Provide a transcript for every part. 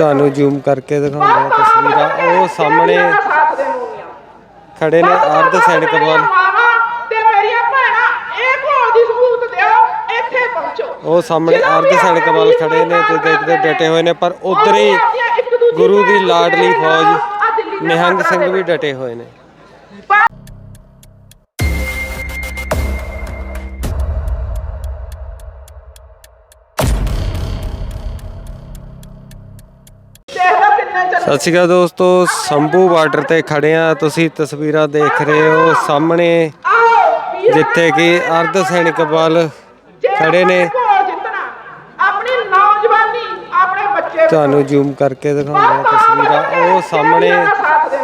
ਤੁਹਾਨੂੰ ਜ਼ੂਮ ਕਰਕੇ ਦਿਖਾਉਂਦੇ ਤਸਵੀਰਾਂ। ਉਹ ਸਾਹਮਣੇ ਖੜੇ ਨੇ ਅਰਧ ਸੈਨਿਕ ਬਲ। ਤੇ ਮੇਰੀਆਂ ਭੈਣਾਂ ਇਹ ਘੋਲ ਦੀ ਸਬੂਤ ਦਿਓ ਇੱਥੇ ਪਹੁੰਚੋ ਉਹ ਸਾਹਮਣੇ ਅਰਧ ਸੈਨਿਕ ਬਲ ਖੜੇ ਨੇ ਤੇ ਦੇਖਦੇ ਡਟੇ ਹੋਏ ਨੇ ਪਰ ਉਧਰ ਹੀ ਗੁਰੂ ਦੀ ਲਾਡਲੀ ਫੌਜ ਨਿਹੰਗ ਸਿੰਘ ਵੀ ਡਟੇ ਹੋਏ ਨੇ। ਸਤਿ ਸ਼੍ਰੀ ਅਕਾਲ ਦੋਸਤੋ, ਸੰਭੂ ਬਾਰਡਰ ਤੇ ਖੜੇ ਆ ਤੁਸੀਂ ਤਸਵੀਰਾਂ ਦੇਖ ਰਹੇ ਹੋ ਸਾਹਮਣੇ, ਜਿੱਥੇ ਕਿ ਅਰਧ ਸੈਨਿਕ ਬਲ ਖੜੇ ਨੇ। ਆਪਣੀ ਨੌਜਵਾਨੀ ਆਪਣੇ ਬੱਚੇ ਤੁਹਾਨੂੰ ਜ਼ੂਮ ਕਰਕੇ ਦਿਖਾਉਂਦੇ ਆ ਤਸਵੀਰਾਂ। ਉਹ ਸਾਹਮਣੇ ਸਾਥ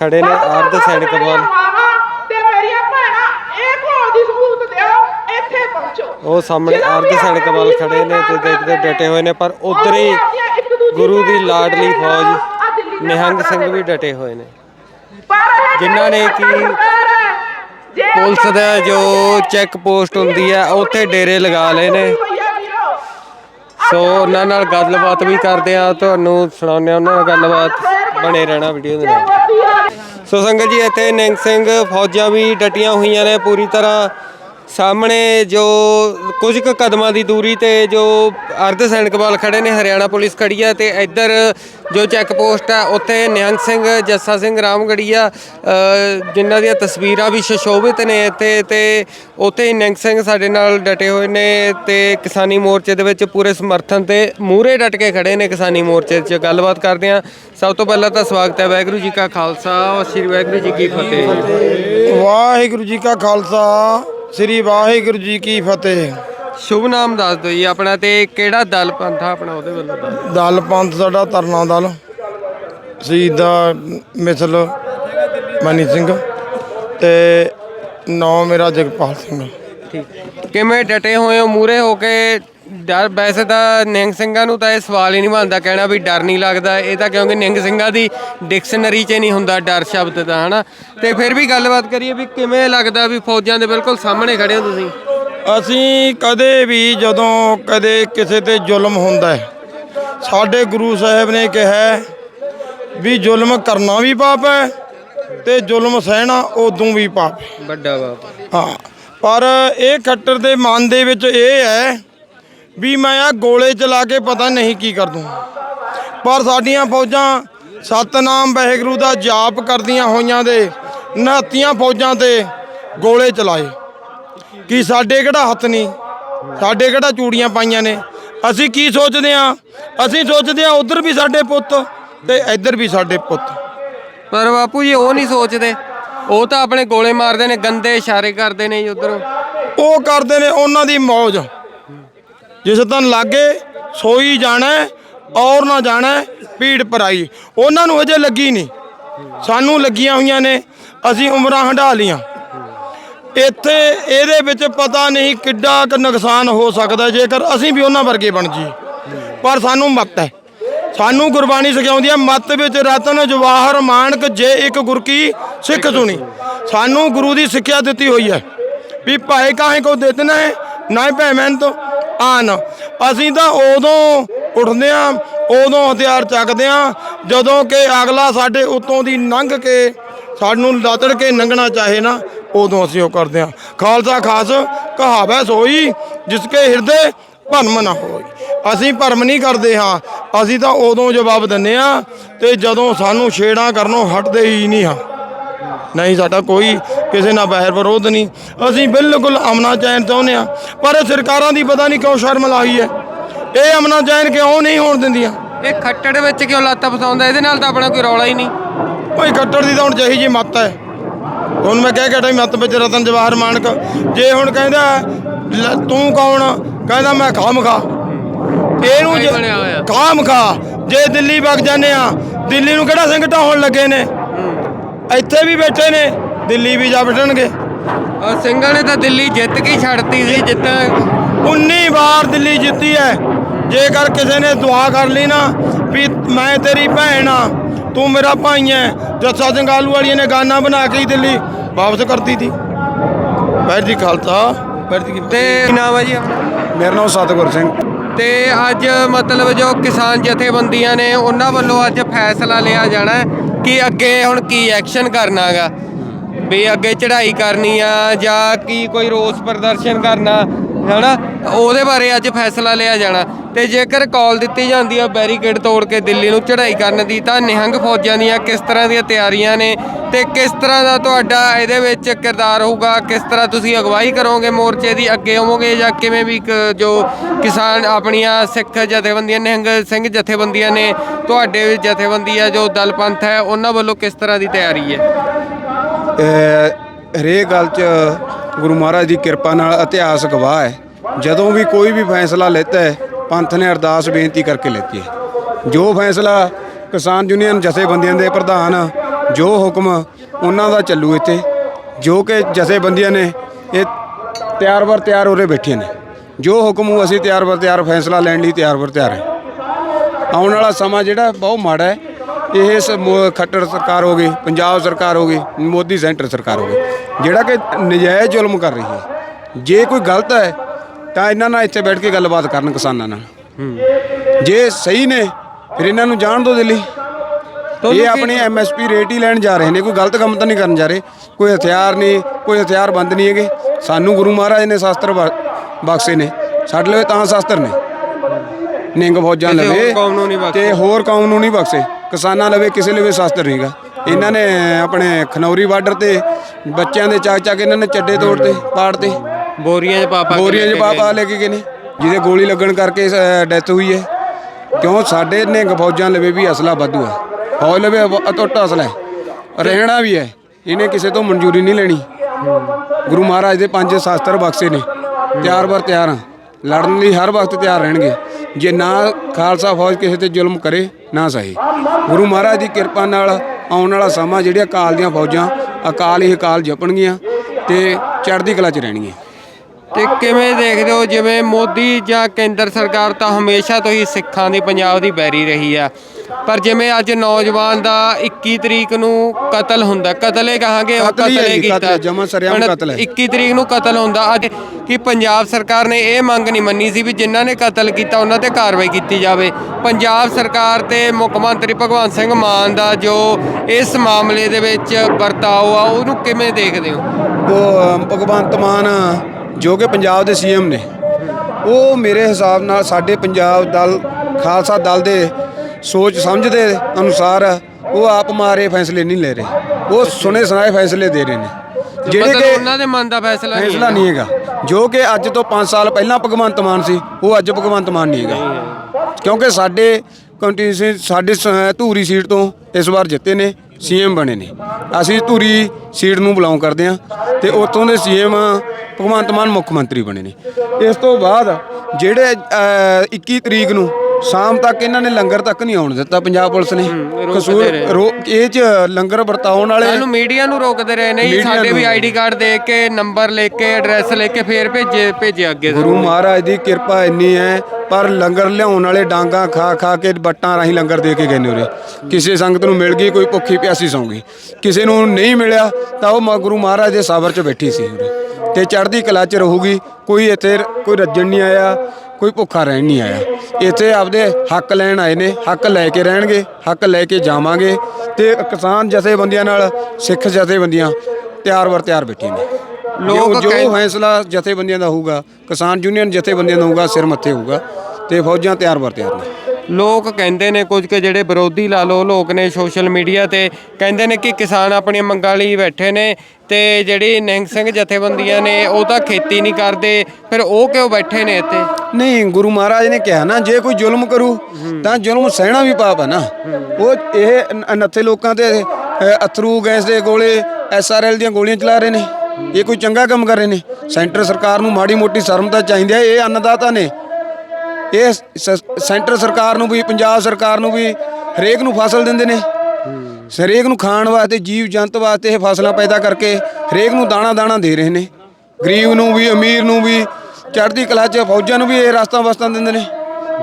ਖੜੇ ਨੇ ਅਰਧ ਸੈਨਿਕ ਬਲ। ਉਹ ਸਾਹਮਣੇ ਅਰਧ ਸੈਨਿਕ ਬਲ ਖੜੇ ਨੇ ਤੇ ਦੇਖਦੇ ਡਟੇ ਹੋਏ ਨੇ, ਪਰ ਉਧਰ ਹੀ ਗੁਰੂ ਦੀ ਲਾਡਲੀ ਫੌਜ ਨਿਹੰਗ ਸਿੰਘ ਵੀ ਡਟੇ ਹੋਏ ਨੇ। ਜਿਨ੍ਹਾਂ ਨੇ ਕਿ ਪੁਲਿਸ ਦਾ ਜੋ ਚੈੱਕ ਪੋਸਟ ਹੁੰਦੀ ਹੈ ਉੱਥੇ ਡੇਰੇ ਲਗਾ ਲਏ ਨੇ। ਸੋ ਉਹਨਾਂ ਨਾਲ ਗੱਲਬਾਤ ਵੀ ਕਰਦੇ ਆ ਤੁਹਾਨੂੰ ਸੁਣਾਉਂਦੇ ਆ ਉਹਨਾਂ ਨਾਲ ਗੱਲਬਾਤ ਬਣੇ ਰਹਿਣਾ ਵੀਡੀਓ ਦੇ ਨਾਲ। ਸੋ ਸੰਗਤ ਜੀ ਇੱਥੇ ਨਿਹੰਗ ਸਿੰਘ ਫੌਜਾਂ ਵੀ ਡਟੀਆਂ ਹੋਈਆਂ ਨੇ ਪੂਰੀ ਤਰ੍ਹਾਂ। ਸਾਹਮਣੇ ਜੋ ਕੁਝ ਕੁ ਕਦਮਾਂ ਦੀ ਦੂਰੀ ਤੇ ਜੋ ਅਰਧ ਸੈਨਿਕ ਬਲ ਖੜੇ ਨੇ, ਹਰਿਆਣਾ ਪੁਲਿਸ ਖੜੀ ਆ ਤੇ ਇੱਧਰ ਜੋ ਚੈੱਕ ਪੋਸਟ ਆ, ਉੱਥੇ ਨਿਹੰਗ ਸਿੰਘ, ਜੱਸਾ ਸਿੰਘ ਰਾਮਗੜੀਆ ਜਿਨ੍ਹਾਂ ਦੀਆਂ ਤਸਵੀਰਾਂ ਵੀ ਸ਼ਸ਼ੋਭਿਤ ਨੇ ਇੱਥੇ ਤੇ ਉੱਥੇ ਹੀ ਨਿਹੰਗ ਸਿੰਘ ਸਾਡੇ ਨਾਲ ਡਟੇ ਹੋਏ ਨੇ ਤੇ ਕਿਸਾਨੀ ਮੋਰਚੇ ਦੇ ਵਿੱਚ ਪੂਰੇ ਸਮਰਥਨ ਤੇ ਮੂਹਰੇ ਡਟ ਕੇ ਖੜੇ ਨੇ ਕਿਸਾਨੀ ਮੋਰਚੇ 'ਚ ਗੱਲਬਾਤ ਕਰਦੇ ਆ ਸਭ ਤੋਂ ਪਹਿਲਾਂ ਤਾਂ ਸਵਾਗਤ ਹੈ ਵਾਹਿਗੁਰੂ ਜੀ ਕਾ ਖਾਲਸਾ, ਸ੍ਰੀ ਵਾਹਿਗੁਰੂ ਜੀ ਕੀ ਫਤਿਹ। ਵਾਹਿਗੁਰੂ ਜੀ ਕਾ ਖਾਲਸਾ ਸ੍ਰੀ ਵਾਹਿਗੁਰੂ ਜੀ ਕੀ ਫਤਿਹ। ਸ਼ੁਭ ਨਾਮ ਦੱਸ ਦਿਓ ਜੀ ਆਪਣਾ ਤੇ ਕਿਹੜਾ ਦਲ ਪੰਥਾ ਆਪਣਾ ਉਹਦੇ ਵੱਲੋਂ ਦੱਸ ਦਿਓ। ਦਲ ਪੰਥ ਸਾਡਾ ਤਰਨਾ ਦਲ ਸ਼ਹੀਦਾ ਮਿਸਲ ਮਨੀ ਸਿੰਘ ਤੇ ਨੌ ਮੇਰਾ ਜਗਪਾਲ ਸਿੰਘ। ਠੀਕ। ਕਿਵੇਂ ਡਟੇ ਹੋਏ ਹੋ ਮੂਰੇ ਹੋ ਕੇ ਡਰ ਵੈਸੇ ਤਾਂ ਨਿਹੰਗ ਸਿੰਘਾਂ ਨੂੰ ਤਾਂ ਇਹ ਸਵਾਲ ਹੀ ਨਹੀਂ ਬਣਦਾ ਕਹਿਣਾ ਵੀ ਡਰ ਨਹੀਂ ਲੱਗਦਾ। ਇਹ ਤਾਂ ਕਿਉਂਕਿ ਨਿਹੰਗ ਸਿੰਘਾਂ ਦੀ ਡਿਕਸ਼ਨਰੀ 'ਚ ਨਹੀਂ ਹੁੰਦਾ ਡਰ ਸ਼ਬਦ ਦਾ ਹਨਾ? ਤੇ ਫਿਰ ਵੀ ਗੱਲਬਾਤ ਕਰੀਏ ਵੀ ਕਿਵੇਂ ਲੱਗਦਾ ਵੀ ਫੌਜਾਂ ਦੇ ਬਿਲਕੁਲ ਸਾਹਮਣੇ ਖੜੇ ਹੋ ਤੁਸੀਂ? ਅਸੀਂ ਕਦੇ ਵੀ ਜਦੋਂ ਕਦੇ ਕਿਸੇ ਤੇ ਜ਼ੁਲਮ ਹੁੰਦਾ ਹੈ ਸਾਡੇ ਗੁਰੂ ਸਾਹਿਬ ਨੇ ਕਿਹਾ ਹੈ ਵੀ ਜ਼ੁਲਮ ਕਰਨਾ ਵੀ ਪਾਪ ਹੈ ਤੇ ਜ਼ੁਲਮ ਸਹਿਣਾ ਉਦੋਂ ਵੀ ਪਾਪ ਹੈ। ਵੱਡਾ ਬਾਪ ਹਾਂ ਪਰ ਇਹ ਖੱਟਰ ਦੇ ਮਨ ਦੇ ਵਿੱਚ ਇਹ ਹੈ ਵੀ ਮੈਂ ਆ ਗੋਲੇ ਚਲਾ ਕੇ ਪਤਾ ਨਹੀਂ ਕੀ ਕਰ ਦੂੰ। ਪਰ ਸਾਡੀਆਂ ਫੌਜਾਂ ਸਤਨਾਮ ਵਾਹਿਗੁਰੂ ਦਾ ਜਾਪ ਕਰਦੀਆਂ ਹੋਈਆਂ ਦੇ ਨਹਾਤੀਆਂ ਫੌਜਾਂ ਤੇ ਗੋਲੇ ਚਲਾਏ। ਕਿ ਸਾਡੇ ਕਿਹੜਾ ਹੱਥ ਨਹੀਂ? ਸਾਡੇ ਕਿਹੜਾ ਚੂੜੀਆਂ ਪਾਈਆਂ ਨੇ? ਅਸੀਂ ਕੀ ਸੋਚਦੇ ਆ ਅਸੀਂ ਸੋਚਦੇ ਆ ਉਧਰ ਵੀ ਸਾਡੇ ਪੁੱਤ ਤੇ ਇੱਧਰ ਵੀ ਸਾਡੇ ਪੁੱਤ। ਪਰ ਬਾਪੂ ਜੀ ਉਹ ਨਹੀਂ ਸੋਚਦੇ। ਉਹ ਤਾਂ ਆਪਣੇ ਗੋਲੇ ਮਾਰਦੇ ਨੇ ਗੰਦੇ ਇਸ਼ਾਰੇ ਕਰਦੇ ਨੇ ਜੀ ਉਧਰੋਂ। ਉਹ ਕਰਦੇ ਨੇ ਉਹਨਾਂ ਦੀ ਮੌਜ। ਜਿਸ ਤਨ ਲਾਗੇ ਸੋਈ ਜਾਣਾ, ਔਰ ਨਾ ਜਾਣਾ, ਭੀੜ ਪਰਾਈ ਉਹਨਾਂ ਨੂੰ ਅਜੇ ਲੱਗੀ ਨਹੀਂ। ਸਾਨੂੰ ਲੱਗੀਆਂ ਹੋਈਆਂ ਨੇ। ਅਸੀਂ ਉਮਰਾਂ ਹੰਢਾ ਲੀਆਂ ਇੱਥੇ ਇਹਦੇ ਵਿੱਚ ਪਤਾ ਨਹੀਂ ਕਿੱਡਾ ਕੁ ਨੁਕਸਾਨ ਹੋ ਸਕਦਾ ਜੇਕਰ ਅਸੀਂ ਵੀ ਉਹਨਾਂ ਵਰਗੇ ਬਣ ਜੀ ਪਰ ਸਾਨੂੰ ਮਤ ਹੈ। ਸਾਨੂੰ ਗੁਰਬਾਣੀ ਸਿਖਾਉਂਦੀ ਹੈ, ਮੱਤ ਵਿੱਚ ਰਤਨ ਜਵਾਹਰ ਮਾਨਕ ਜੇ ਇੱਕ ਗੁਰ ਕੀ ਸਿੱਖ ਸੁਣੀ। ਸਾਨੂੰ ਗੁਰੂ ਦੀ ਸਿੱਖਿਆ ਦਿੱਤੀ ਹੋਈ ਹੈ। ਵੀ ਭਾਏ ਕਾਹੇ ਕੋ ਦੇਤਨਾ ਹੈ? ਨਾ ਭੈ ਮਿਹਨਤ ਆਨ। ਅਸੀਂ ਤਾਂ ਉਦੋਂ ਉੱਠਦੇ ਆ, ਉਦੋਂ ਹਥਿਆਰ ਚੱਕਦੇ ਆ, ਜਦੋਂ ਕਿ ਅਗਲਾ ਸਾਡੇ ਉੱਤੋਂ ਦੀ ਲੰਘ ਕੇ, ਸਾਨੂੰ ਲਤੜ ਕੇ ਲੰਘਣਾ ਚਾਹੇ ਨਾ, ਉਦੋਂ ਅਸੀਂ ਉਹ ਕਰਦੇ ਆ। ਖਾਲਸਾ ਖਾਸ ਕਹਾਵੈ ਸੋਈ, ਜਿਸ ਕੇ ਹਿਰਦੇ ਭਰਮ ਨਾ ਹੋਈ। ਅਸੀਂ ਭਰਮ ਨਹੀਂ ਕਰਦੇ ਹਾਂ, ਅਸੀਂ ਤਾਂ ਉਦੋਂ ਜਵਾਬ ਦਿੰਨੇ ਆ, ਤੇ ਜਦੋਂ ਸਾਨੂੰ ਛੇੜਾਂ ਕਰਨੋਂ ਹਟਦੇ ਹੀ ਨਹੀਂ ਹਾਂ। ਨਹੀਂ ਸਾਡਾ ਕੋਈ ਕਿਸੇ ਨਾਲ ਬਹਿਰ ਵਿਰੋਧ ਨਹੀਂ। ਅਸੀਂ ਬਿਲਕੁਲ ਅਮਨਾ ਚੈਨ ਚਾਹੁੰਦੇ ਆ ਪਰ ਸਰਕਾਰਾਂ ਦੀ ਪਤਾ ਨਹੀਂ ਕਿਉਂ ਸ਼ਰਮ ਲਾਈ ਹੈ। ਇਹ ਅਮਨਾ ਚੈਨ ਕਿਉਂ ਨਹੀਂ ਹੋਣ ਦਿੰਦੀਆਂ? ਇਹ ਖੱਟੜ ਵਿੱਚ ਕਿਉਂ ਲੱਤ ਫਸਾਉਂਦਾ? ਇਹਦੇ ਨਾਲ ਤਾਂ ਆਪਣਾ ਕੋਈ ਰੌਲਾ ਹੀ ਨਹੀਂ। ਓਏ ਖੱਟੜ ਦੀ ਤਾਂ ਹੁਣ ਜਿਹੀ ਜੀ ਮੱਤ ਹੈ। ਹੁਣ ਮੈਂ ਕਹਿ ਕੇ ਮੱਤ ਵਿੱਚ ਰਤਨ ਜਵਾਹਰ ਮਾਨਕ। ਜੇ ਹੁਣ ਕਹਿੰਦਾ ਤੂੰ ਕੌਣ? ਕਹਿੰਦਾ ਮੈਂ ਖਾਮ ਖਾ ਇਹਨੂੰ ਭਾਈ। ਖਾਮ ਖਾ ਜੇ ਦਿੱਲੀ ਵਗ ਜਾਂਦੇ ਆ ਦਿੱਲੀ ਨੂੰ ਕਿਹੜਾ ਸਿੰਘ ਢਾਉਣ ਲੱਗੇ ਨੇ? ਇੱਥੇ ਵੀ ਬੈਠੇ ਨੇ ਦਿੱਲੀ ਵੀ ਜਾ ਬੈਠਣਗੇ। ਔਰ ਸਿੰਘਾਂ ਨੇ ਤਾਂ ਦਿੱਲੀ ਜਿੱਤ ਕੇ ਹੀ ਛੱਡਤੀ ਸੀ ਜਿੱਤ। 19 ਵਾਰ ਦਿੱਲੀ ਜਿੱਤੀ ਹੈ। ਜੇਕਰ ਕਿਸੇ ਨੇ ਦੁਆ ਕਰ ਲਈ ਨਾ ਵੀ ਮੈਂ ਤੇਰੀ ਭੈਣ ਆ ਤੂੰ ਮੇਰਾ ਭਾਈ ਹੈ ਜੱਸਾ ਜੰਗਾਲੂ ਵਾਲੀਆਂ ਨੇ ਗਾਨਾ ਬਣਾ ਕੇ ਹੀ ਦਿੱਲੀ ਵਾਪਸ ਕਰਤੀ ਸੀ ਵਾਹਿਗੁਰੂ ਜੀ ਖਾਲਸਾ ਵਾਹਿਗੁਰੂ ਜੀ ਕੀ। ਤੇ ਕੀ ਨਾਮ ਹੈ ਜੀ ਆਪਣਾ? ਮੇਰਾ ਨਾਮ ਸਤਗੁਰ ਸਿੰਘ। ਤੇ ਅੱਜ ਮਤਲਬ ਜੋ ਕਿਸਾਨ ਜਥੇਬੰਦੀਆਂ ਨੇ ਉਹਨਾਂ ਵੱਲੋਂ ਅੱਜ ਫੈਸਲਾ ਲਿਆ ਜਾਣਾ ਹੈ। ਕਿ ਅੱਗੇ ਹੁਣ ਕੀ ਐਕਸ਼ਨ ਕਰਨਾਗਾ ਵੀ ਅੱਗੇ ਚੜ੍ਹਾਈ ਕਰਨੀ ਆ ਜਾਂ ਕੀ ਕੋਈ ਰੋਸ ਪ੍ਰਦਰਸ਼ਨ ਕਰਨਾ? ਹੈਨਾ? ਉਹਦੇ ਬਾਰੇ ਅੱਜ ਫੈਸਲਾ ਲਿਆ ਜਾਣਾ। ਤੇ ਜੇਕਰ ਕਾਲ ਦਿੱਤੀ ਜਾਂਦੀ ਆ ਬੈਰੀਕੇਡ ਤੋੜ ਕੇ ਦਿੱਲੀ ਨੂੰ ਚੜ੍ਹਾਈ ਕਰਨ ਦੀ, ਤਾਂ ਨਿਹੰਗ ਫੌਜਾਂ ਦੀਆਂ ਕਿਸ ਤਰ੍ਹਾਂ ਦੀਆਂ ਤਿਆਰੀਆਂ ਨੇ ਤੇ ਕਿਸ ਤਰ੍ਹਾਂ ਦਾ ਤੁਹਾਡਾ ਇਹਦੇ ਵਿੱਚ ਕਿਰਦਾਰ ਹੋਊਗਾ? ਕਿਸ ਤਰ੍ਹਾਂ ਤੁਸੀਂ ਅਗਵਾਈ ਕਰੋਗੇ ਮੋਰਚੇ ਦੀ? ਅੱਗੇ ਹੋਵੋਗੇ ਜਾਂ ਕਿਵੇਂ ਵੀ ਕ- ਜੋ ਕਿਸਾਨ ਆਪਣੀਆਂ ਸਿੱਖ ਜਥੇਬੰਦੀਆਂ, ਨਿਹੰਗ ਸਿੰਘ ਜਥੇਬੰਦੀਆਂ ਨੇ ਤੁਹਾਡੇ ਜਥੇਬੰਦੀ ਆ ਜੋ ਦਲ ਪੰਥ ਹੈ, ਉਹਨਾਂ ਵੱਲੋਂ ਕਿਸ ਤਰ੍ਹਾਂ ਦੀ ਤਿਆਰੀ ਹੈ? ਅਹ ਹਰੇਕ ਗੱਲ 'ਚ ਗੁਰੂ ਮਹਾਰਾਜ ਦੀ ਕਿਰਪਾ ਨਾਲ ਇਤਿਹਾਸ ਗਵਾਹ ਹੈ। ਜਦੋਂ ਵੀ ਕੋਈ ਵੀ ਫੈਸਲਾ ਲੈਤਾ ਹੈ, ਪੰਥ ਨੇ ਅਰਦਾਸ ਬੇਨਤੀ ਕਰਕੇ ਲੈਤੀ ਹੈ। ਜੋ ਫੈਸਲਾ ਕਿਸਾਨ ਯੂਨੀਅਨ ਜਥੇਬੰਦੀਆਂ ਦੇ ਪ੍ਰਧਾਨ ਜੋ ਹੁਕਮ ਉਹਨਾਂ ਦਾ ਚੱਲੂ ਇੱਥੇ, ਜੋ ਕਿ ਜਥੇਬੰਦੀਆਂ ਨੇ, ਇਹ ਤਿਆਰ ਬਰ ਤਿਆਰ ਉਰੇ ਬੈਠੇ ਨੇ। ਜੋ ਹੁਕਮ ਉਹ ਅਸੀਂ ਤਿਆਰ ਬਰ ਤਿਆਰ ਫੈਸਲਾ ਲੈਣ ਲਈ ਤਿਆਰ ਬਰ ਤਿਆਰ ਹੈ। ਆਉਣ ਵਾਲਾ ਸਮਾਂ ਜਿਹੜਾ ਬਹੁਤ ਮਾੜਾ ਹੈ। ਇਹ ਸ- ਖੱਟਰ ਸਰਕਾਰ ਹੋ ਗਈ, ਪੰਜਾਬ ਸਰਕਾਰ ਹੋ ਗਈ, ਮੋਦੀ ਸੈਂਟਰ ਸਰਕਾਰ ਹੋ ਗਈ। ਜਿਹੜਾ ਕਿ ਨਜਾਇਜ਼ ਜ਼ੁਲਮ ਕਰ ਰਹੀ ਹੈ। ਜੇ ਕੋਈ ਗਲਤ ਹੈ ਤਾਂ ਇਹਨਾਂ ਨਾਲ ਇੱਥੇ ਬੈਠ ਕੇ ਗੱਲਬਾਤ ਕਰਨ ਕਿਸਾਨਾਂ ਨਾਲ। ਜੇ ਸਹੀ ਨੇ ਫਿਰ ਇਹਨਾਂ ਨੂੰ ਜਾਣ ਦਿਓ ਦਿੱਲੀ। ਇਹ ਆਪਣੀ ਐਮਐਸਪੀ ਰੇਟ ਹੀ ਲੈਣ ਜਾ ਰਹੇ ਨੇ ਕੋਈ ਗਲਤ ਕੰਮ ਤਾਂ ਨਹੀਂ ਕਰਨ ਜਾ ਰਹੇ। ਕੋਈ ਹਥਿਆਰ ਨਹੀਂ ਕੋਈ ਹਥਿਆਰ ਬੰਦ ਨਹੀਂ ਹੈਗੇ। ਸਾਨੂੰ ਗੁਰੂ ਮਹਾਰਾਜ ਨੇ ਸ਼ਾਸਤਰ ਬਖਸ਼ੇ ਨੇ। ਸਾਡੇ ਲਈ ਤਾਂ ਸ਼ਾਸਤਰ ਨੇ। ਨਿੰਗ ਫੌਜਾਂ ਲਵੇ। ਤੇ ਹੋਰ ਕੌਮ ਨੂੰ ਨਹੀਂ ਬਖਸ਼ੇ। ਕਿਸਾਨਾਂ ਲਵੇ ਕਿਸੇ ਲਵੇ ਸ਼ਾਸਤਰ ਨਹੀਂਗਾ ਇਹਨਾਂ ਨੇ ਆਪਣੇ ਖਨੌਰੀ ਬਾਰਡਰ ਤੇ ਬੱਚਿਆਂ ਦੇ ਚਾਕ ਚਾਕ ਇਹਨਾਂ ਨੇ ਚੱਡੇ ਤੋੜਤੇ ਪਾੜਤੇ। ਬੋਰੀਆਂ 'ਚ ਪਾ ਪਾ ਕੇ ਬੋਰੀਆਂ 'ਚ ਪਾ। ਪਾ ਲੈ ਕੇ ਗਏ ਨੇ ਜਿਹਦੇ ਗੋਲੀ ਲੱਗਣ ਕਰਕੇ ਡੈਥ ਹੋਈ ਹੈ। ਕਿਉਂ? ਸਾਡੇ ਨਿੰਗ ਫੌਜਾਂ ਲਵੇ ਵੀ ਅਸਲਾ ਵਾਧੂ ਹੈ। ਫੌਜ ਲਵੇ ਅਟੁੱਟ ਅਸਲਾ ਹੈ। ਰਹਿਣਾ ਵੀ ਹੈ। ਇਹਨੇ ਕਿਸੇ ਤੋਂ ਮਨਜ਼ੂਰੀ ਨਹੀਂ ਲੈਣੀ। ਗੁਰੂ ਮਹਾਰਾਜ ਦੇ ਪੰਜ ਸ਼ਾਸਤਰ ਬਖਸ਼ੇ ਨੇ। ਤਿਆਰ ਬਰ ਤਿਆਰ ਹਾਂ। ਲੜਨ ਲਈ ਹਰ ਵਕਤ ਤਿਆਰ ਰਹਿਣਗੇ। ਜੇ ਨਾ ਖਾਲਸਾ ਫੌਜ ਕਿਸੇ ਤੇ ਜ਼ੁਲਮ ਕਰੇ ਨਾ ਸਹੀ। ਗੁਰੂ ਮਹਾਰਾਜ ਦੀ ਕਿਰਪਾ ਨਾਲ ਆਉਣ ਵਾਲਾ ਸਮਾਂ ਜਿਹੜੇ ਅਕਾਲ ਦੀਆਂ ਫੌਜਾਂ ਅਕਾਲ ਹੀ ਅਕਾਲ ਜਪਣਗੀਆਂ ਤੇ ਚੜ੍ਹਦੀ ਕਲਾ 'ਚ ਰਹਿਣਗੀਆਂ। ਤੇ ਕਿਵੇਂ ਦੇਖਦੇ ਹੋ ਜਿਵੇਂ ਮੋਦੀ ਜਾਂ ਕੇਂਦਰ ਸਰਕਾਰ ਤਾਂ ਹਮੇਸ਼ਾ ਤੋਂ ਹੀ ਸਿੱਖਾਂ ਦੀ ਪੰਜਾਬ ਦੀ ਬੈਰੀ ਰਹੀ ਆ। ਪਰ ਜਿਵੇਂ ਅੱਜ ਨੌਜਵਾਨ ਦਾ 21 ਤਰੀਕ ਨੂੰ ਕਤਲ ਹੁੰਦਾ ਕਤਲ ਇਹ ਕਹਾਂਗੇ ਉਹ ਕਤਲ ਹੀ ਕੀਤਾ। ਜਮਾਂ ਸਰੇਆਮ ਕਤਲ ਹੈ। 21 ਤਰੀਕ ਨੂੰ ਕਤਲ ਹੁੰਦਾ ਅੱਜ ਕਿ ਪੰਜਾਬ ਸਰਕਾਰ ਨੇ ਇਹ ਮੰਗ ਨਹੀਂ ਮੰਨੀ ਸੀ ਵੀ ਜਿਨ੍ਹਾਂ ਨੇ ਕਤਲ ਕੀਤਾ ਉਹਨਾਂ ਤੇ ਕਾਰਵਾਈ ਕੀਤੀ ਜਾਵੇ। ਪੰਜਾਬ ਸਰਕਾਰ ਤੇ ਮੁੱਖ ਮੰਤਰੀ ਭਗਵੰਤ ਸਿੰਘ ਮਾਨ ਦਾ ਜੋ ਇਸ ਮਾਮਲੇ ਦੇ ਵਿੱਚ ਵਰਤਾਓ ਆ ਉਹਨੂੰ ਕਿਵੇਂ ਦੇਖਦੇ ਹੋ? ਉਹ ਭਗਵੰਤ ਮਾਨ ਜੋ ਕਿ ਪੰਜਾਬ ਦੇ ਸੀਐਮ ਨੇ ਉਹ ਮੇਰੇ ਹਿਸਾਬ ਨਾਲ ਸਾਡੇ ਪੰਜਾਬ ਦਲ ਖਾਲਸਾ ਦਲ ਦੇ ਸੋਚ ਸਮਝ ਦੇ ਅਨੁਸਾਰ ਉਹ ਆਪ ਮਾਰੇ ਫੈਸਲੇ ਨਹੀਂ ਲੈ ਰਹੇ। ਉਹ ਸੁਣੇ ਸੁਣਾਏ ਫੈਸਲੇ ਦੇ ਰਹੇ ਨੇ। ਜਿਹੜੇ ਕਿ ਉਹਨਾਂ ਦੇ ਮਨ ਦਾ ਫੈਸਲਾ ਨਹੀਂ ਫੈਸਲਾ ਨਹੀਂ ਹੈਗਾ। ਜੋ ਕਿ ਅੱਜ ਤੋਂ 5 ਸਾਲ ਪਹਿਲਾਂ ਭਗਵੰਤ ਮਾਨ ਸੀ ਉਹ ਅੱਜ ਭਗਵੰਤ ਮਾਨ ਨਹੀਂ ਹੈਗਾ। ਕਿਉਂਕਿ ਸਾਡੇ ਕੰਟੀਨਿਊਸੀ ਸਾਡੇ ਧੂਰੀ ਸੀਟ ਤੋਂ ਇਸ ਵਾਰ ਜਿੱਤੇ ਨੇ ਸੀਐਮ ਬਣੇ ਨੇ। ਅਸੀਂ ਧੂਰੀ ਸੀਟ ਨੂੰ ਬਿਲੋਂਗ ਕਰਦੇ ਹਾਂ ਤੇ ਉੱਥੋਂ ਦੇ ਸੀਐਮ ਭਗਵੰਤ ਮਾਨ ਮੁੱਖ ਮੰਤਰੀ ਬਣੇ ਨੇ। ਇਸ ਤੋਂ ਬਾਅਦ ਜਿਹੜੇ ਅ, 21 ਤਰੀਕ ਨੂੰ ਸ਼ਾਮ ਤੱਕ ਇਹਨਾਂ ਨੇ ਲੰਗਰ ਤੱਕ ਨਹੀਂ ਆਉਣ ਦਿੱਤਾ ਪੰਜਾਬ ਪੁਲਿਸ ਨੇ। ਰੋਕਦੇ ਕਸੂਰ ਰਹੇ। ਰੋ- ਇਹ ਚ ਲੰਗਰ ਵਰਤਾਉਣ ਵਾਲੇ ਸਾਨੂੰ ਮੀਡੀਆ ਨੂੰ ਰੋਕਦੇ ਰਹੇ ਨੇ ਜੀ, ਮੀਡੀਆ ਸਾਡੇ ਵੀ ਨੂੰ। ਆਈਡੀ ਕਾਰਡ ਦੇ ਕੇ ਨੰਬਰ ਲੈ ਕੇ ਐਡਰੈਸ ਲੈ ਕੇ ਫੇਰ ਭੇਜੇ ਭੇਜੇ ਅੱਗੇ ਗੁਰੂ ਮਹਾਰਾਜ ਦੀ ਕਿਰਪਾ ਇੰਨੀ ਹੈ ਪਰ ਲੰਗਰ ਲਿਆਉਣ ਵਾਲੇ ਡਾਂਗਾ ਖਾ ਖਾ ਕੇ ਬੱਟਾਂ ਰਾਹੀਂ ਲੰਗਰ ਦੇ ਕੇ ਗਏ ਨੇ ਉਰੇ। ਕਿਸੇ ਸੰਗਤ ਨੂੰ ਮਿਲ ਗਈ ਕੋਈ ਭੁੱਖੀ ਪਿਆਸੀ ਸੌਂ ਗਈ। ਕਿਸੇ ਨੂੰ ਨਹੀਂ ਮਿਲਿਆ ਤਾਂ ਉਹ ਮ- ਗੁਰੂ ਮਹਾਰਾਜ ਦੇ ਸਾਬਰ 'ਚ ਬੈਠੀ ਸੀ ਉਰੇ। ਤੇ ਚੜ੍ਹਦੀ ਕਲਾ 'ਚ ਰਹੂਗੀ ਕੋਈ ਇੱਥੇ ਰ- ਕੋਈ ਰੱਜਣ ਨਹੀਂ ਆਇਆ। ਕੋਈ ਭੁੱਖਾ ਰਹਿਣ ਨਹੀਂ ਆਇਆ। ਇੱਥੇ ਆਪਦੇ ਹੱਕ ਲੈਣ ਆਏ ਨੇ ਹੱਕ ਲੈ ਕੇ ਰਹਿਣਗੇ ਹੱਕ ਲੈ ਕੇ ਜਾਵਾਂਗੇ ਤੇ ਕਿਸਾਨ ਜਥੇਬੰਦੀਆਂ ਨਾਲ ਸਿੱਖ ਜਥੇਬੰਦੀਆਂ ਤਿਆਰ ਵਰ ਤਿਆਰ ਬੈਠੇ ਨੇ। ਲੋਕ ਜੋ- ਫੈਸਲਾ ਜਥੇਬੰਦੀਆਂ ਦਾ ਹੋਊਗਾ ਕਿਸਾਨ ਯੂਨੀਅਨ ਜਥੇਬੰਦੀਆਂ ਦਾ ਹੋਊਗਾ ਸਿਰ ਮੱਥੇ ਹੋਊਗਾ ਤੇ ਫੌਜਾਂ ਤਿਆਰ ਬਰ ਤਿਆਰ ਨੇ। ਲੋਕ ਕਹਿੰਦੇ ਨੇ ਕੁਝ ਕਿ ਜਿਹੜੇ ਵਿਰੋਧੀ ਲਾ ਲਓ ਲੋਕ ਨੇ ਸੋਸ਼ਲ ਮੀਡੀਆ ਤੇ ਕਹਿੰਦੇ ਨੇ ਕਿ ਕਿਸਾਨ ਆਪਣੀਆਂ ਮੰਗਾਂ ਲਈ ਬੈਠੇ ਨੇ ਤੇ ਜਿਹੜੀ ਨਿਹੰਗ ਸਿੰਘ ਜਥੇਬੰਦੀਆਂ ਨੇ ਉਹ ਤਾਂ ਖੇਤੀ ਨਹੀਂ ਕਰਦੇ ਫਿਰ ਉਹ ਕਿਉਂ ਬੈਠੇ ਨੇ ਇੱਥੇ? ਨਹੀਂ ਗੁਰੂ ਮਹਾਰਾਜ ਨੇ ਕਿਹਾ ਨਾ ਜੇ ਕੋਈ ਜ਼ੁਲਮ ਕਰੂ ਤਾਂ ਜ਼ੁਲਮ ਸਹਿਣਾ ਵੀ ਪਾਪ ਹੈ ਨਾ। ਉਹ ਇਹ ਨੱਥੇ ਲੋਕਾਂ ਤੇ ਅਥਰੂ ਗੈਸ ਦੇ ਗੋਲੇ ਐਸਆਰਐਲ ਦੀਆਂ ਗੋਲੀਆਂ ਚਲਾ ਰਹੇ ਨੇ। ਇਹ ਕੋਈ ਚੰਗਾ ਕੰਮ ਕਰ ਰਹੇ ਨੇ। ਸੈਂਟਰ ਸਰਕਾਰ ਨੂੰ ਮਾੜੀ ਮੋਟੀ ਸ਼ਰਮ ਤਾਂ ਚਾਹੀਦੀ ਹੈ ਇਹ ਅੰਨਦਾਤਾ ਨੇ। ਇਹ ਸ- ਸੈਂਟਰ ਸਰਕਾਰ ਨੂੰ ਵੀ ਪੰਜਾਬ ਸਰਕਾਰ ਨੂੰ ਵੀ ਹਰੇਕ ਨੂੰ ਫਸਲ ਦਿੰਦੇ ਨੇ। ਹਰੇਕ ਨੂੰ ਖਾਣ ਵਾਸਤੇ ਜੀਵ ਜੰਤ ਵਾਸਤੇ ਇਹ ਫਸਲਾਂ ਪੈਦਾ ਕਰਕੇ ਹਰੇਕ ਨੂੰ ਦਾਣਾ ਦਾਣਾ ਦੇ ਰਹੇ ਨੇ। ਗਰੀਬ ਨੂੰ ਵੀ ਅਮੀਰ ਨੂੰ ਵੀ ਚੜ੍ਹਦੀ ਕਲਾ 'ਚ ਫੌਜਾਂ ਨੂੰ ਵੀ ਇਹ ਰਸਤਾਂ ਵਸਤਾਂ ਦਿੰਦੇ ਨੇ।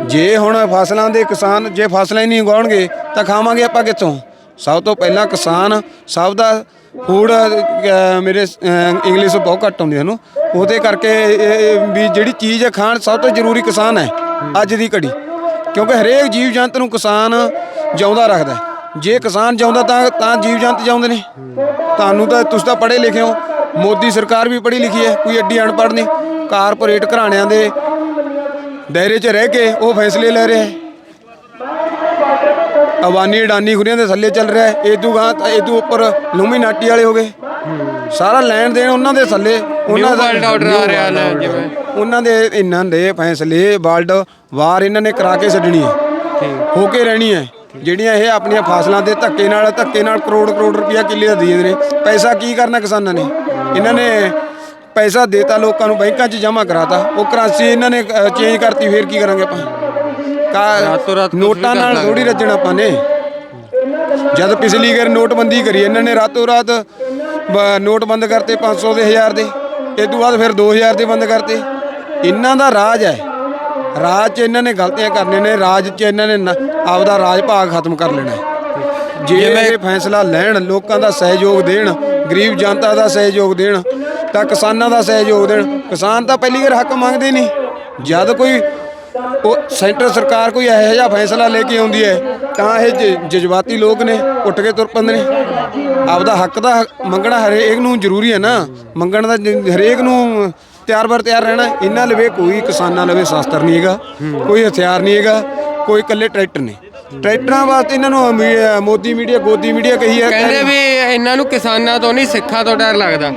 ਜੇ ਹੁਣ ਫਸਲਾਂ ਦੇ ਕਿਸਾਨ ਜੇ ਫਸਲਾਂ ਹੀ ਨਹੀਂ ਉਗਾਉਣਗੇ ਤਾਂ ਖਾਵਾਂਗੇ ਆਪਾਂ ਕਿੱਥੋਂ? ਸਭ ਤੋਂ ਪਹਿਲਾਂ ਕਿਸਾਨ ਸਭ ਦਾ ਫੂਡ ਅਹ, ਮੇਰੇ ਅਹ, ਇੰਗਲਿਸ਼ ਬਹੁਤ ਘੱਟ ਆਉਂਦੀ ਹੈ ਸਾਨੂੰ ਉਹਦੇ ਕਰਕੇ ਇਹ- ਇਹ ਵੀ ਜਿਹੜੀ ਚੀਜ਼ ਹੈ ਖਾਣ ਸਭ ਤੋਂ ਜ਼ਰੂਰੀ ਕਿਸਾਨ ਹੈ। ਅੱਜ ਦੀ ਘੜੀ। ਕਿਉਂਕਿ ਹਰੇਕ ਜੀਵ ਜੰਤ ਨੂੰ ਕਿਸਾਨ ਜਿਉਂਦਾ ਰੱਖਦਾ ਜੇ ਕਿਸਾਨ ਜਿਉਂਦਾ ਤਾਂ ਤਾਂ ਜੀਵ ਜੰਤ ਜਿਉਂਦੇ ਨੇ। ਤੁਹਾਨੂੰ ਤਾਂ ਤੁਸੀਂ ਤਾਂ ਪੜ੍ਹੇ ਲਿਖੇ ਹੋ। ਮੋਦੀ ਸਰਕਾਰ ਵੀ ਪੜ੍ਹੀ ਲਿਖੀ ਹੈ। ਕੋਈ ਐਡੀ ਅਨਪੜ੍ਹ ਨਹੀਂ। ਕਾਰਪੋਰੇਟ ਘਰਾਣਿਆਂ ਦੇ ਦਾਇਰੇ 'ਚ ਰਹਿ ਕੇ ਉਹ ਫੈਸਲੇ ਲੈ ਰਿਹਾ ਹੈ। ਅਵਾਨੀ ਅਡਾਨੀ ਖੁਰੀਆਂ ਦੇ ਥੱਲੇ ਚੱਲ ਰਿਹਾ ਹੈ। ਇਦੋਂ ਗਾਂ ਇਦੋਂ ਉੱਪਰ ਲੂਮੀਨਾਟੀ ਵਾਲੇ ਹੋ ਗਏ। ਸਾਰਾ ਲੈਣ ਦੇਣ ਉਹਨਾਂ ਦੇ ਥੱਲੇ। ਉਹਨਾਂ ਦਾ world order ਆ ਰਿਹਾ ਨਾ ਜਿਵੇਂ। ਉਹਨਾਂ ਦੇ ਇਹਨਾਂ ਦੇ ਫੈਸਲੇ ਵਰਲਡ ਵਾਰ ਇਹਨਾਂ ਨੇ ਕਰਾ ਕੇ ਛੱਡਣੀ ਹੈ। ਹੋ ਕੇ ਰਹਿਣੀ ਹੈ। ਜਿਹੜੀਆਂ ਇਹ ਆਪਣੀਆਂ ਫਸਲਾਂ ਦੇ ਧੱਕੇ ਨਾਲ ਧੱਕੇ ਨਾਲ ਕਰੋੜ ਕਰੋੜ ਰੁਪਇਆ ਕਿੱਲੇ ਦਾ ਦੇ ਦਿੰਦੇ ਨੇ। ਪੈਸਾ ਕੀ ਕਰਨਾ ਕਿਸਾਨਾਂ ਨੇ? ਇਹਨਾਂ ਨੇ ਪੈਸਾ ਦੇਤਾ ਲੋਕਾਂ ਨੂੰ ਬੈਂਕਾਂ 'ਚ ਜਮ੍ਹਾਂ ਕਰਾਤਾ। ਉਹ ਕਰੰਸੀ ਇਹਨਾਂ ਨੇ ਚੇਂਜ ਕਰਤੀ ਫੇਰ ਕੀ ਕਰਾਂਗੇ ਆਪਾਂ? ਰਾਤੋਂ ਰਾਤ ਕਾ ਕੁਛ ਵੀ ਨੋਟਾਂ ਕਰ ਨਾਲ ਸਕਦੇ। ਥੋੜੀ ਰੱਜਣਾ ਆਪਾਂ ਨੇ। ਜਦ ਪਿਛਲੀ ਵਾਰ ਨੋਟਬੰਦੀ ਕਰੀ ਇਹਨਾਂ ਨੇ ਰਾਤੋਂ ਰਾਤ ਬ- ਨੋਟ ਬੰਦ ਕਰਤੇ 500 ਦੇ 1000 ਦੇ ਇਸ ਤੋਂ ਬਾਅਦ ਫਿਰ 2000 ਦੇ ਬੰਦ ਕਰਤੇ। ਇਹਨਾਂ ਦਾ ਰਾਜ ਹੈ। ਰਾਜ 'ਚ ਇਹਨਾਂ ਨੇ ਗਲਤੀਆਂ ਕਰਨੀਆਂ ਨੇ ਰਾਜ 'ਚ ਇਹਨਾਂ ਨੇ ਨ- ਆਪਦਾ ਰਾਜ ਭਾਗ ਖਤਮ ਕਰ ਲੈਣਾ। ਹੈ ਜੇ ਇਹ ਫੈਸਲਾ ਲੈਣ ਲੋਕਾਂ ਦਾ ਸਹਿਯੋਗ ਦੇਣ ਗਰੀਬ ਜਨਤਾ ਦਾ ਸਹਿਯੋਗ ਦੇਣ ਤਾਂ ਕਿਸਾਨਾਂ ਦਾ ਸਹਿਯੋਗ ਦੇਣ ਕਿਸਾਨ ਤਾਂ ਪਹਿਲੀ ਵਾਰ ਹੱਕ ਮੰਗਦੇ ਨਹੀਂ। ਜਦ ਕੋਈ ਉਹ ਸੈਂਟਰ ਸਰਕਾਰ ਕੋਈ ਇਹੋ ਜਿਹਾ ਫੈਸਲਾ ਲੈ ਕੇ ਆਉਂਦੀ ਹੈ? ਤਾਂ ਇਹ ਜਜ਼ਬਾਤੀ ਲੋਕ ਨੇ ਉੱਠ ਕੇ ਤੁਰ ਪੈਂਦੇ ਨੇ। ਆਪਦਾ ਹੱਕ ਦਾ ਮੰਗਣਾ ਹਰੇਕ ਨੂੰ ਜ਼ਰੂਰੀ ਹੈ ਨਾ? ਮੰਗਣ ਦਾ ਹਰੇਕ ਨੂੰ ਤਿਆਰ ਬਰ ਤਿਆਰ ਰਹਿਣਾ। ਇਹਨਾਂ ਲਵੇ ਕੋਈ ਕਿਸਾਨਾਂ ਲਵੇ ਸ਼ਸਤਰ ਨਹੀਂ ਹੈਗਾ। ਕੋਈ ਹਥਿਆਰ ਨਹੀਂ ਹੈਗਾ। ਕੋਈ ਇਕੱਲੇ ਟਰੈਕਟਰ ਨੇ। ਟਰੈਕਟਰਾਂ ਵਾਸਤੇ ਇਹਨਾਂ ਨੂੰ ਮੋਦੀ ਮੀਡੀਆ ਗੋਦੀ ਮੀਡੀਆ ਕਹੀ ਹੈ ਕਹਿੰਦੇ ਵੀ ਇਹਨਾਂ ਨੂੰ ਕਿਸਾਨਾਂ ਤੋਂ ਨਹੀਂ ਸਿੱਖਾਂ ਤੋਂ ਡਰ ਲੱਗਦਾ।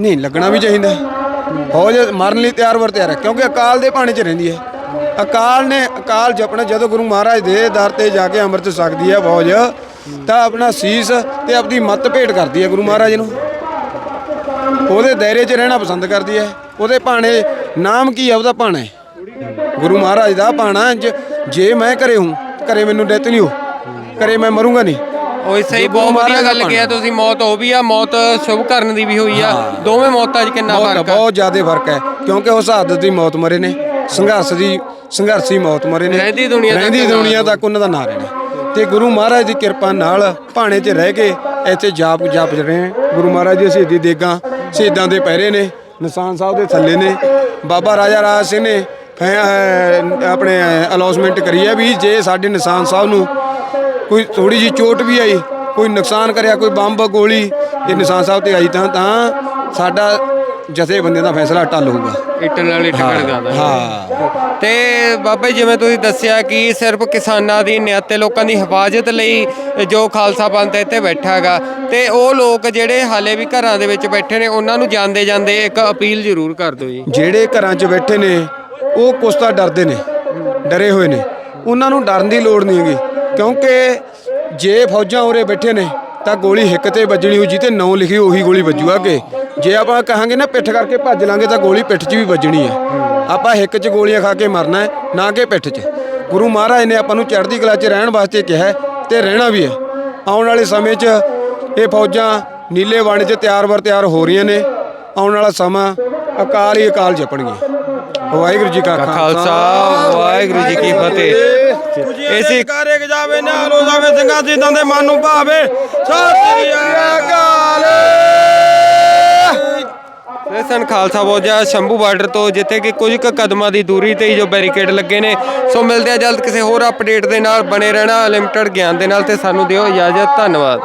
ਨਹੀਂ ਲੱਗਣਾ ਵੀ ਚਾਹੀਦਾ। ਹੈ। ਫੌਜ ਮਰਨ ਲਈ ਤਿਆਰ ਵਰ ਤਿਆਰ ਹੈ ਕਿਉਂਕਿ ਅਕਾਲ ਦੇ ਪਾਣੀ 'ਚ ਰਹਿੰਦੀ ਹੈ। ਅਕਾਲ ਨੇ ਅਕਾਲ ਜਪਣਾ ਜਦੋਂ ਗੁਰੂ ਮਹਾਰਾਜ ਦੇ ਦਰ ਤੇ ਜਾ ਕੇ ਅੰਮ੍ਰਿਤ ਛਕਦੀ ਹੈ ਫੌਜ ਤਾਂ ਆਪਣਾ ਸੀਸ ਤੇ ਆਪਣੀ ਮੱਤ ਭੇਟ ਕਰਦੀ ਹੈ ਗੁਰੂ ਮਹਾਰਾਜ ਨੂੰ। ਉਹਦੇ ਦਾਇਰੇ 'ਚ ਰਹਿਣਾ ਪਸੰਦ ਕਰਦੀ ਹੈ ਉਹਦੇ ਭਾਣੇ ਨਾਮ ਕੀ ਹੈ ਉਹਦਾ ਭਾਣਾ? ਹੈ ਗੁਰੂ ਮਹਾਰਾਜ ਦਾ ਭਾਣਾ ਜ- ਮੈਂ ਘਰੇ ਹੂੰ ਘਰੇ ਮੈਨੂੰ ਡੈਥ ਨਹੀਂ ਹੋ ਘਰੇ ਮੈਂ ਮਰੂੰਗਾ ਨਹੀਂ। ਉਹ ਇਸੇ ਹੀ ਬਹੁਤ ਵਧੀਆ ਗੱਲ ਕਿਹਾ ਤੁਸੀਂ ਮੌਤ ਉਹ ਵੀ ਆ ਮੌਤ ਸ਼ੁਭ ਕਰਨ ਦੀ ਵੀ ਹੋਈ ਆ। ਦੋਵੇਂ ਮੌਤਾਂ 'ਚ ਕਿੰਨਾ ਫ਼ਰਕ ਆ? ਬਹੁਤ ਜ਼ਿਆਦਾ ਫ਼ਰਕ ਹੈ ਕਿਉਂਕਿ ਉਹ ਸ਼ਹਾਦਤ ਦੀ ਮੌਤ ਮਰੇ ਨੇ। ਸੰਘਰਸ਼ ਦੀ ਸੰਘਰਸ਼ੀ ਮੌਤ ਮਰੇ ਨੇ। ਰਹਿੰਦੀ ਦੁਨੀਆ ਤੱਕ ਰਹਿੰਦੀ ਦੁਨੀਆ ਤੱਕ ਉਹਨਾਂ ਦਾ ਨਾਂ ਰਹਿਣਾ। ਤੇ ਗੁਰੂ ਮਹਾਰਾਜ ਦੀ ਕਿਰਪਾ ਨਾਲ ਭਾਣੇ 'ਚ ਰਹਿ ਕੇ ਇੱਥੇ ਜਾਪ ਜਾਪ ਰਹੇ ਹਾਂ ਗੁਰੂ ਮਹਾਰਾਜ ਦੀ ਸ਼ਹੀਦੀ ਦੇਗਾਂ ਸ਼ਹੀਦਾਂ ਦੇ ਪਹਿਰੇ ਨੇ ਨਿਸ਼ਾਨ ਸਾਹਿਬ ਦੇ ਥੱਲੇ ਨੇ ਬਾਬਾ ਰਾਜਾ ਰਾਜ ਸਿੰਘ ਨੇ ਫੈ- ਆਪਣੇ ਅਨਾਉਂਸਮੈਂਟ ਕਰੀ ਹੈ ਵੀ ਜੇ ਸਾਡੇ ਨਿਸ਼ਾਨ ਸਾਹਿਬ ਨੂੰ ਕੋਈ ਥੋੜੀ ਜੀ ਚੋਟ ਵੀ ਆਈ ਕੋਈ ਨੁਕਸਾਨ ਕਰਿਆ ਕੋਈ ਬੰਬ ਗੋਲੀ ਇਹ ਨਿਸ਼ਾਨ ਸਾਹਿਬ ਤੇ ਆਈ ਤਾਂ ਤਾਂ ਸਾਡਾ ਜਥੇਬੰਦੀਆਂ ਦਾ ਫੈਸਲਾ ਟੱਲ ਹੋਊਗਾ। ਇੱਟ ਨਾਲ ਇੱਟ ਖੜ ਜਾਂਦਾ ਹਾਂ। ਤੇ ਬਾਬਾ ਜੀ ਜਿਵੇਂ ਤੁਸੀਂ ਦੱਸਿਆ ਕਿ ਸਿਰਫ ਕਿਸਾਨਾਂ ਦੀ ਨਿਹੱਤੇ ਲੋਕਾਂ ਦੀ ਹਿਫਾਜ਼ਤ ਲਈ ਜੋ ਖਾਲਸਾ ਪੰਥ ਇੱਥੇ ਬੈਠਾ ਹੈਗਾ ਤੇ ਉਹ ਲੋਕ ਜਿਹੜੇ ਹਾਲੇ ਵੀ ਘਰਾਂ ਦੇ ਵਿੱਚ ਬੈਠੇ ਨੇ ਉਹਨਾਂ ਨੂੰ ਜਾਂਦੇ ਜਾਂਦੇ ਇੱਕ ਅਪੀਲ ਜ਼ਰੂਰ ਕਰ ਦਿਓ ਜੀ। ਜਿਹੜੇ ਘਰਾਂ 'ਚ ਬੈਠੇ ਨੇ ਉਹ ਕੁਛ ਤਾਂ ਡਰਦੇ ਨੇ ਡਰੇ ਹੋਏ ਨੇ। ਉਹਨਾਂ ਨੂੰ ਡਰਨ ਦੀ ਲੋੜ ਨਹੀਂ ਹੈਗੀ ਕਿਉਂਕਿ ਜੇ ਫੌਜਾਂ ਉਰੇ ਬੈਠੇ ਨੇ ਤਾਂ ਗੋਲੀ ਹਿੱਕ ਤੇ ਵੱਜਣੀ ਹੋ ਜਿੱਤੇ ਨਾਂ ਲਿਖੀ ਉਹੀ ਗੋਲੀ ਵੱਜੂ ਅੱਗੇ। ਜੇ ਆਪਾਂ ਕਹਾਂਗੇ ਨਾ ਪਿੱਠ ਕਰਕੇ ਭੱਜ ਲਾਂਗੇ ਤਾਂ ਗੋਲੀ ਪਿੱਠ 'ਚ ਵੀ ਵੱਜਣੀ ਹੈ ਆਪਾਂ ਹਿੱਕ 'ਚ ਗੋਲੀਆਂ ਖਾ ਕੇ ਮਰਨਾ ਹੈ ਨਾ ਕਿ ਪਿੱਠ 'ਚ। ਗੁਰੂ ਮਹਾਰਾਜ ਨੇ ਆਪਾਂ ਨੂੰ ਚੜ੍ਹਦੀ ਕਲਾ 'ਚ ਰਹਿਣ ਵਾਸਤੇ ਕਿਹਾ ਤੇ ਰਹਿਣਾ ਵੀ ਹੈ। ਆਉਣ ਵਾਲੇ ਸਮੇਂ 'ਚ ਇਹ ਫੌਜਾਂ ਨੀਲੇ ਵਣ 'ਚ ਤਿਆਰ ਬਰ ਤਿਆਰ ਹੋ ਰਹੀਆਂ ਨੇ। ਆਉਣ ਵਾਲਾ ਸਮਾਂ ਅਕਾਲ ਹੀ ਅਕਾਲ ਜਪਣਗੇ। ਵਾਹਿਗੁਰੂ ਜੀ ਕਾ ਖਾਲਸਾ। ਵਾਹਿਗੁਰੂ ਜੀ ਕੀ ਫਤਿਹ। ਇਸੇ ਕਾਰੇ ਜਾਵੇ ਨਾਲ ਹੋ ਜਾਵੇ ਸਿੰਘਾਂ ਦੇ ਮਨ ਨੂੰ ਭਾਵੇ। ਸਤਿ ਸ੍ਰੀ ਅਕਾਲ। ਸਨ ਖਾਲਸਾ ਬੋਜਾ ਸ਼ੰਭੂ ਬਾਰਡਰ ਤੋਂ ਜਿੱਥੇ ਕਿ ਕੁਝ ਕੁ ਕਦਮਾਂ ਦੀ ਦੂਰੀ ਤੇ ਹੀ ਜੋ ਬੈਰੀਕੇਡ ਲੱਗੇ ਨੇ। ਸੋ ਮਿਲਦੇ ਆ ਜਲਦ ਕਿਸੇ ਹੋਰ ਅਪਡੇਟ ਦੇ ਨਾਲ, ਬਣੇ ਰਹਿਣਾ ਲਿਮਟਿਡ ਗਿਆਨ ਦੇ ਨਾਲ, ਤੇ ਸਾਨੂੰ ਦਿਓ ਇਜਾਜ਼ਤ, ਧੰਨਵਾਦ।